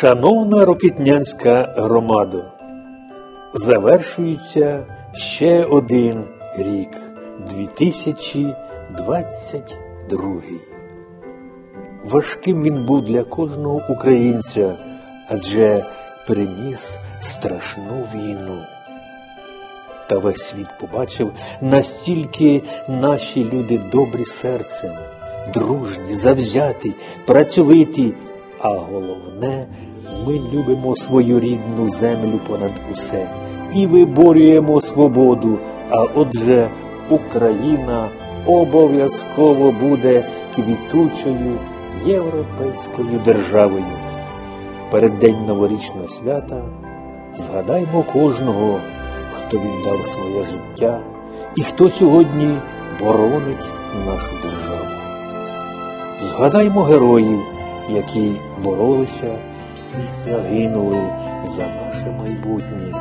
Шановна Рокитнянська громада, завершується ще один рік 2022. Важким він був для кожного українця, адже приніс страшну війну. Та весь світ побачив, настільки наші люди добрі серцем, дружні, завзяті, працьовиті, а головне, ми любимо свою рідну землю понад усе і виборюємо свободу. А отже, Україна обов'язково буде квітучою європейською державою. Перед день новорічного свята згадаймо кожного, хто віддав своє життя і хто сьогодні боронить нашу державу. Згадаймо героїв, які боролися і загинули за наше майбутнє,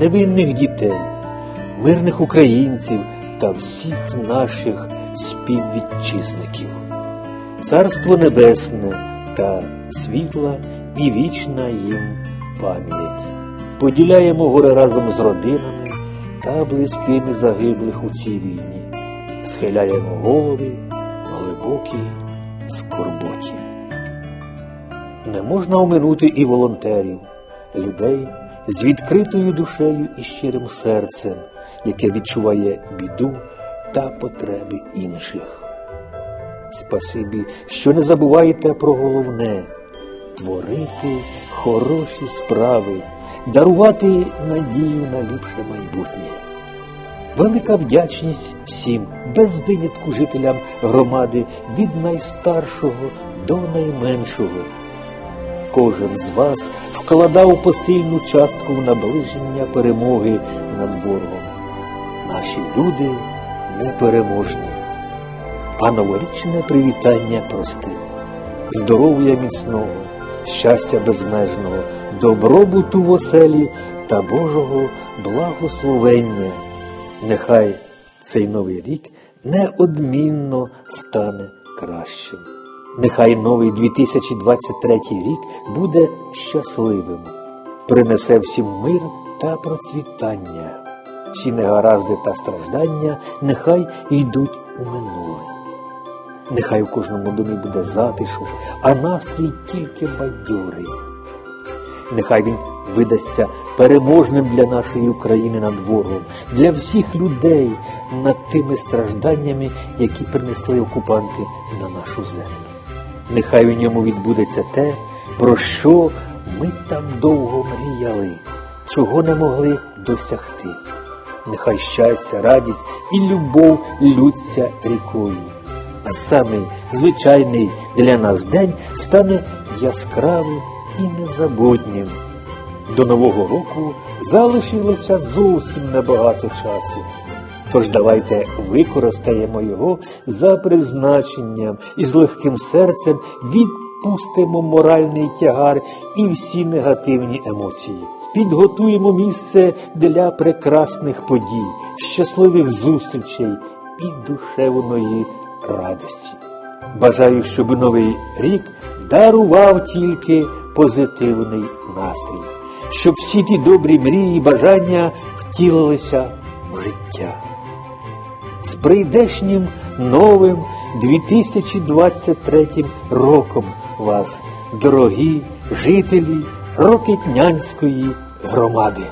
невинних дітей, мирних українців та всіх наших співвітчизників. Царство Небесне та світла і вічна їм пам'ять. Поділяємо горе разом з родинами та близькими загиблих у цій війні, схиляємо голови в глибокій скорботі. Не можна оминути і волонтерів, людей з відкритою душею і щирим серцем, яке відчуває біду та потреби інших. Спасибі, що не забуваєте про головне творити хороші справи, дарувати надію на ліпше майбутнє. Велика вдячність всім, без винятку жителям громади від найстаршого до найменшого. Кожен з вас вкладав посильну частку в наближення перемоги над ворогом. Наші люди непереможні а новорічне привітання просте, здоров'я міцного, щастя безмежного, добробуту в оселі та Божого благословення. Нехай цей новий рік неодмінно стане кращим. Нехай новий 2023 рік буде щасливим, принесе всім мир та процвітання. Всі негаразди та страждання нехай йдуть у минуле. Нехай у кожному домі буде затишок, а настрій тільки бадьорий. Нехай він видасться переможним для нашої України над ворогом, для всіх людей над тими стражданнями, які принесли окупанти на нашу землю. Нехай у ньому відбудеться те, про що ми так довго мріяли, чого не могли досягти. Нехай щастя, радість і любов лються рікою а самий звичайний для нас день стане яскравим і незабутнім. До Нового року залишилося зовсім небагато часу. Тож давайте використаємо його за призначенням і з легким серцем відпустимо моральний тягар і всі негативні емоції. Підготуємо місце для прекрасних подій, щасливих зустрічей і душевної радості. Бажаю, щоб новий рік дарував тільки позитивний настрій, щоб всі ті добрі мрії і бажання втілилися в життя. З прийдешнім новим 2023 роком вас, дорогі жителі Рокетнянської громади.